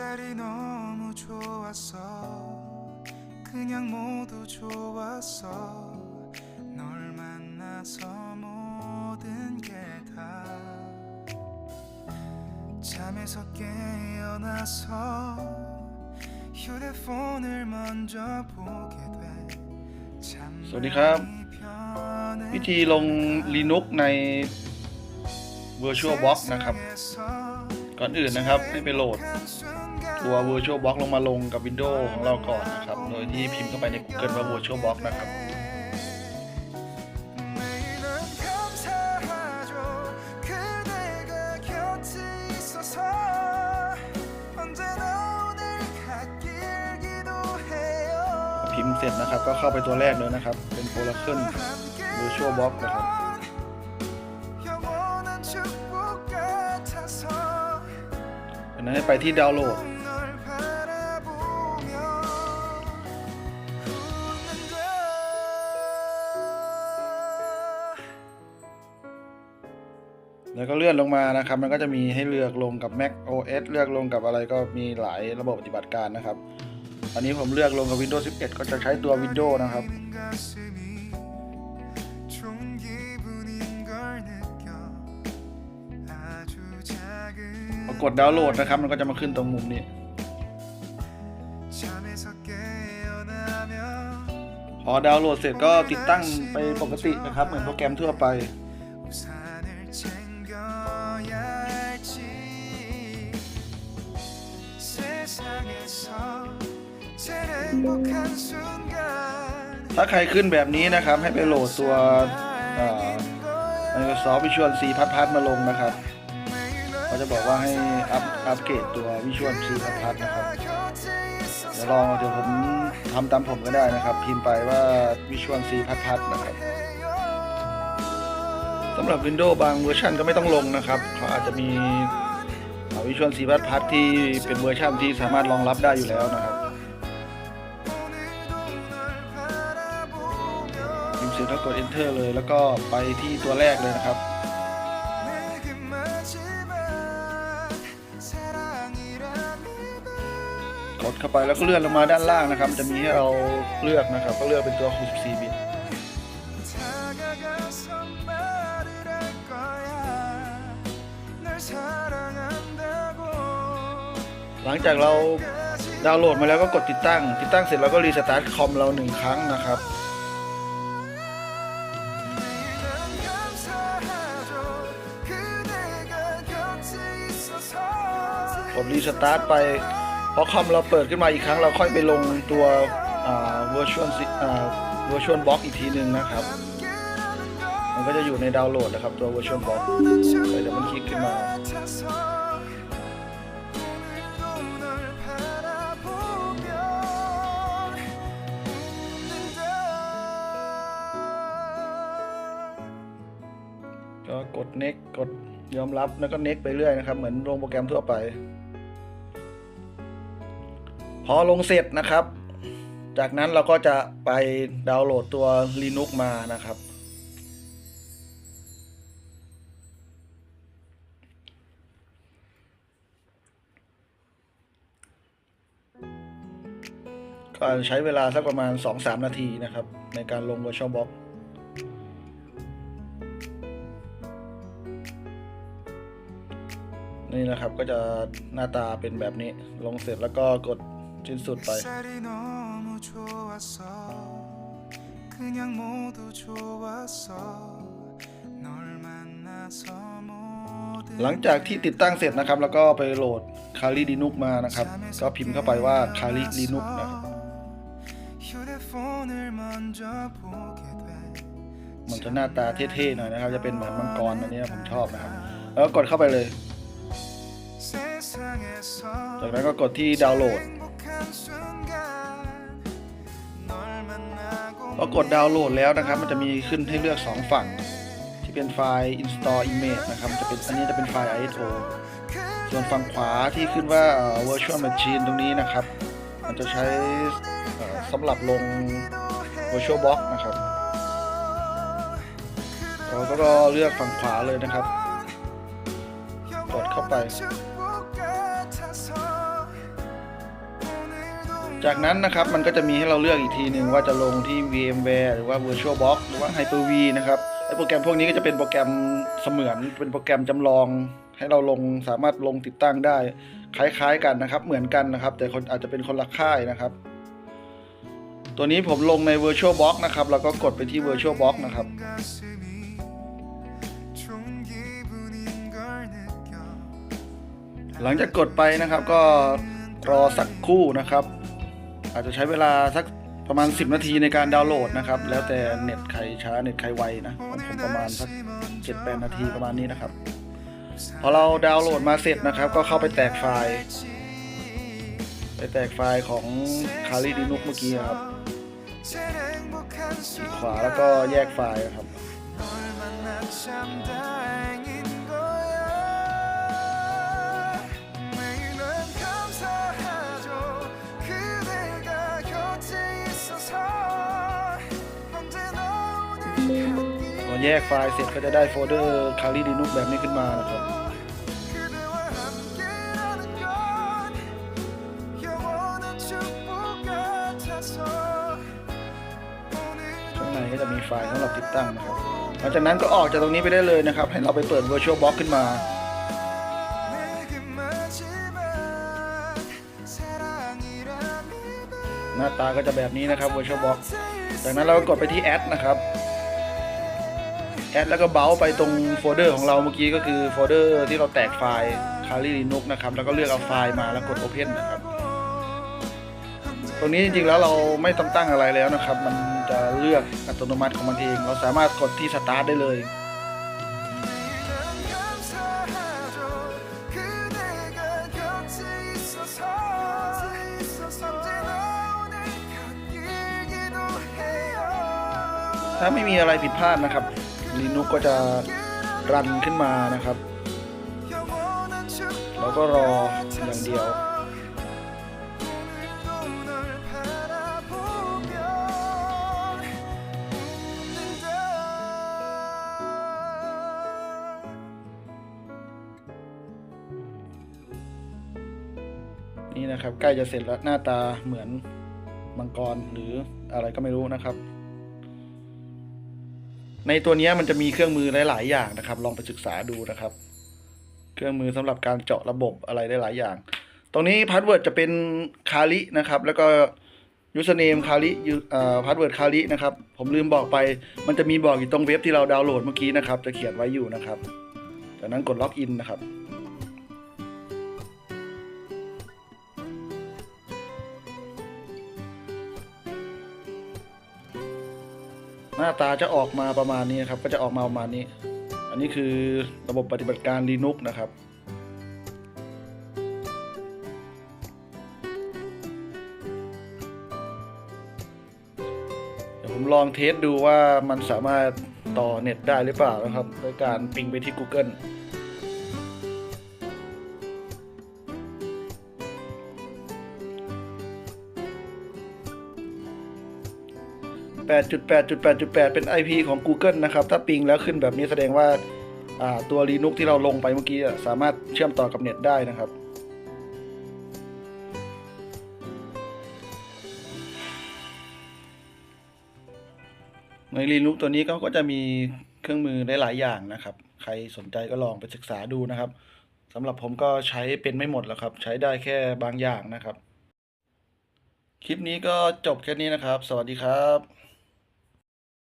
햇살이 너무 좋았어 그냥 모두 좋았어 널 만나서 모든 게 다 잠에서 깨어나서 휴대폰을 먼저 보게 돼 สวัสดีครับ วิธีลง Linux ใน VirtualBox นะครับ ก่อนอื่นนะครับ ให้ไปโหลด ตัว VirtualBox ลงมาลงกับ Windows ของเราก่อนนะครับ โดยที่พิมพ์เข้าไปใน Google ว่า VirtualBox นะครับพิมพ์เสร็จนะครับ ก็เข้าไปตัวแรกเลยนะครับ เป็นโพลาร์เคิ VirtualBox นะครับันนั้นไปที่ดาวน์โหลด อนลงมานะครับ มันก็จะมีให้เลือกลงกับ Mac OS เลือกลงกับอะไรก็มีหลายระบบปฏิบัติการนะครับ อันนี้ผมเลือกลงกับ Windows 11 ก็จะใช้ตัว Windows นะครับพอกดดาวน์โหลดนะครับ มันก็จะมาขึ้นตรงมุมนี้พอดาวน์โหลดเสร็จก็ติดตั้งไปปกตินะครับ เหมือนโปรแกรมทั่วไป ถ้าใครขึ้นแบบนี้นะครับ ให้ไปโหลดตัวเอ่อ Microsoft Visual C พัดพัดมาลงนะครับเขาจะบอกว่าให้อัพอัปเกรดตัว Visual C พัดพัดนะครับเดี๋ยวลองเดี๋ยวผมทำตามผมก็ได้นะครับ พิมพ์ไปว่า Visual C พัดพัดนะครับสำหรับ Windows บางเวอร์ชันก็ไม่ต้องลงนะครับเขาอาจจะมีเอ่อ Visual C พัดพัดที่เป็นเวอร์ชันที่สามารถรองรับได้อยู่แล้วนะครับ แล้วกด Enter เลย แล้วก็ไปที่ตัวแรกเลยนะครับ กดเข้าไปแล้วก็เลื่อนลงมาด้านล่างนะครับ จะมีให้เราเลือกนะครับ ก็เลือกเป็นตัว 64 บิตหลังจากเราดาวน์โหลดมาแล้วก็กดติดตั้ง ติดตั้งเสร็จแล้วก็รีสตาร์ทคอมเราหนึ่งครั้งนะครับ ผมรีสตาร์ทไปเพราะคอมเราเปิดขึ้นมาอีกครั้งเราค่อยไปลงตัวเวอร์ชันเวอร์ชันบล็อกอีกทีหนึ่งนะครับ มันก็จะอยู่ในดาวน์โหลดนะครับตัว virtual box เดี๋ยวมันคลิกขึ้นมาก็กด next กดยอมรับแล้วก็ next ไปเรื่อยนะครับ เหมือนลงโปรแกรมทั่วไป อลงเสร็จนะครับ จากนั้นเราก็จะไปดาวน์โหลดตัว Linux มานะครับ ก็ใช้เวลาสักประมาณ 2-3 นาทีนะครับ ในการลง VirtualBox นี่นะครับก็จะหน้าตาเป็นแบบนี้ลงเสร็จแล้วก็กด นสุดไป หลังจากที่ติดตั้งเสร็จนะครับ แล้วก็ไปโหลดคาริดีนุกมานะครับ ก็พิมพ์เข้าไปว่าคาริดีนุกนะครับมันจะหน้าตาเท่ๆหน่อยนะครับ จะเป็นเหมือนมังกรอันนี้ผมชอบนะครับ แล้วกดเข้าไปเลย จากนั้นก็กดที่ดาวน์โหลด พอกดดาวน์โหลดแล้วนะครับ มันจะมีขึ้นให้เลือก 2 ฝั่ง ที่เป็นไฟล์ install image นะครับจะเป็นอันนี้จะเป็นไฟล์ ISO ส่วนฝั่งขวาที่ขึ้นว่า virtual machine ตรงนี้นะครับ มันจะใช้สำหรับลง virtual box นะครับเราก็เลือกฝั่งขวาเลยนะครับ กดเข้าไป จากนั้นนะครับมันก็จะมีให้เราเลือกอีกทีหนึ่งว่าจะลงที่ VMware หรือว่า VirtualBox หรือว่า Hyper-V นะครับไอโปรแกรมพวกนี้ก็จะเป็นโปรแกรมเสมือนเป็นโปรแกรมจำลอง ให้เราลงสามารถลงติดตั้งได้ คล้ายๆกันนะครับ เหมือนกันนะครับ แต่คนอาจจะเป็นคนละค่ายนะครับ ตัวนี้ผมลงใน VirtualBox นะครับ แล้วก็กดไปที่ VirtualBox นะครับหลังจากกดไปนะครับก็รอสักคู่นะครับ อาจจะใช้เวลาสักประมาณ 10 นาทีในการดาวน์โหลดนะครับ แล้วแต่เน็ตใครช้าเน็ตใครไวนะของผมประมาณสัก7-8 นาทีประมาณนี้นะครับ พอเราดาวน์โหลดมาเสร็จนะครับ ก็เข้าไปแตกไฟล์ ไปแตกไฟล์ของคาริดินุกเมื่อกี้ครับขวาแล้วก็แยกไฟล์ครับ แยกไฟล์เสร็จก็จะได้โฟลเดอร์คารีลินุกแบบนี้ขึ้นมานะครับข้างในก็จะมีไฟล์สำหรับติดตั้งนะครับ หลังจากนั้นก็ออกจากตรงนี้ไปได้เลยนะครับ ให้เราไปเปิด Virtual Box ขึ้นมาหน้าตาก็จะแบบนี้นะครับ Virtual Box จากนั้นเราก็กดไปที่ add นะครับ แอดแล้วก็เบลไปตรงโฟลเดอร์ของเราเมื่อกี้ก็คือโฟลเดอร์ที่เราแตกไฟล์คาลี่ลินุกนะครับแล้วก็เลือกเอาไฟล์มาแล้วกด Open นะครับ ตรงนี้จริงๆแล้วเราไม่ต้องตั้งอะไรแล้วนะครับ มันจะเลือกอัตโนมัติของมันเอง เราสามารถกดที่สตาร์ทได้เลยถ้าไม่มีอะไรผิดพลาดนะครับ นี่นกก็จะรันขึ้นมานะครับเราก็รออย่างเดียวนี่นะครับใกล้จะเสร็จแล้วหน้าตาเหมือนมังกรหรืออะไรก็ไม่รู้นะครับ ในตัวนี้มันจะมีเครื่องมือหลาย ๆ อย่างนะครับ ลองไปศึกษาดูนะครับ เครื่องมือสำหรับการเจาะระบบอะไรได้หลายอย่าง ตรงนี้พาสเวิร์ดจะเป็นคาลินะครับ แล้วก็ยูสเนมคาลิอ่อพาสเวิร์ดคาลินะครับ ผมลืมบอกไป มันจะมีบอกอยู่ตรงเว็บที่เราดาวน์โหลดเมื่อกี้นะครับ จะเขียนไว้อยู่นะครับ จากนั้นกดล็อกอินนะครับ หน้าตาจะออกมาประมาณนี้ครับ ก็จะออกมาประมาณนี้ อันนี้คือระบบปฏิบัติการ Linux นะครับเดี๋ยวผมลองเทสดูว่ามันสามารถต่อเน็ตได้หรือเปล่านะครับ โดยการปิงไปที่ Google 8.8.8.8 เป็น IP ของ Google นะครับ ถ้าปิงแล้วขึ้นแบบนี้แสดงว่าาตัว Linux ที่เราลงไปเมื่อกี้สามารถเชื่อมต่อกับเน็ตได้นะครับใน Linux ตัวนี้เขาก็จะมีเครื่องมือได้หลายอย่างนะครับ ใครสนใจก็ลองไปศึกษาดูนะครับสำหรับผมก็ใช้เป็นไม่หมดแล้วครับ ใช้ได้แค่บางอย่างนะครับ คลิปนี้ก็จบแค่นี้นะครับ สวัสดีครับ